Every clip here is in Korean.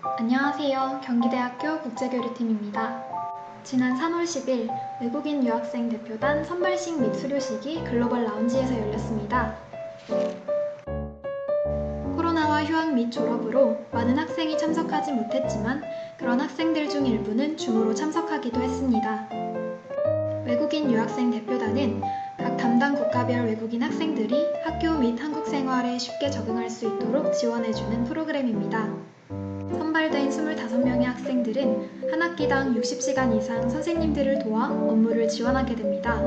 안녕하세요. 경기대학교 국제교류팀입니다. 지난 3월 10일 외국인 유학생 대표단 선발식 및 수료식이 글로벌 라운지에서 열렸습니다. 코로나와 휴학 및 졸업으로 많은 학생이 참석하지 못했지만 그런 학생들 중 일부는 줌으로 참석하기도 했습니다. 외국인 유학생 대표단은 각 담당 국가별 외국인 학생들이 학교 및 한국 생활에 쉽게 적응할 수 있도록 지원해주는 프로그램입니다. 선발된 25명의 학생들은 한 학기당 60시간 이상 선생님들을 도와 업무를 지원하게 됩니다.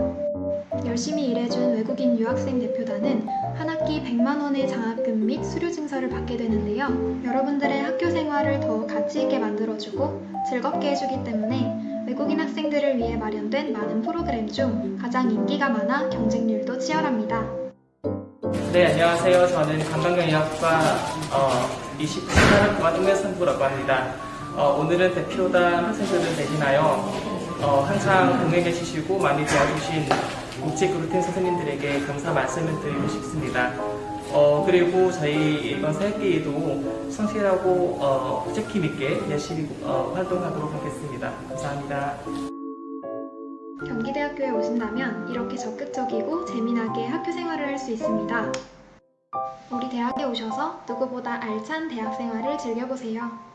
열심히 일해준 외국인 유학생 대표단은 한 학기 100만 원의 장학금 및 수료 증서를 받게 되는데요. 여러분들의 학교 생활을 더 가치 있게 만들어주고 즐겁게 해주기 때문에 외국인 학생들을 위해 마련된 많은 프로그램 중 가장 인기가 많아 경쟁률도 치열합니다. 네, 안녕하세요. 저는 관광경영학과 어, 28학과 동네선부라고 합니다. 어, 오늘은 대표단 학생들을 대신하여 어, 항상 동행해 주시고 많이 도와주신 국제 그루텐 선생님들에게 감사 말씀을 드리고 싶습니다. 어, 그리고 저희 이번 새학기에도 성실하고 어, 책임 있게 열심히 어, 활동하도록 하겠습니다. 감사합니다. 경기대학교에 오신다면 이렇게 적극적이고 재미나게 학교 생활을 할 수 있습니다. 우리 대학에 오셔서 누구보다 알찬 대학 생활을 즐겨보세요.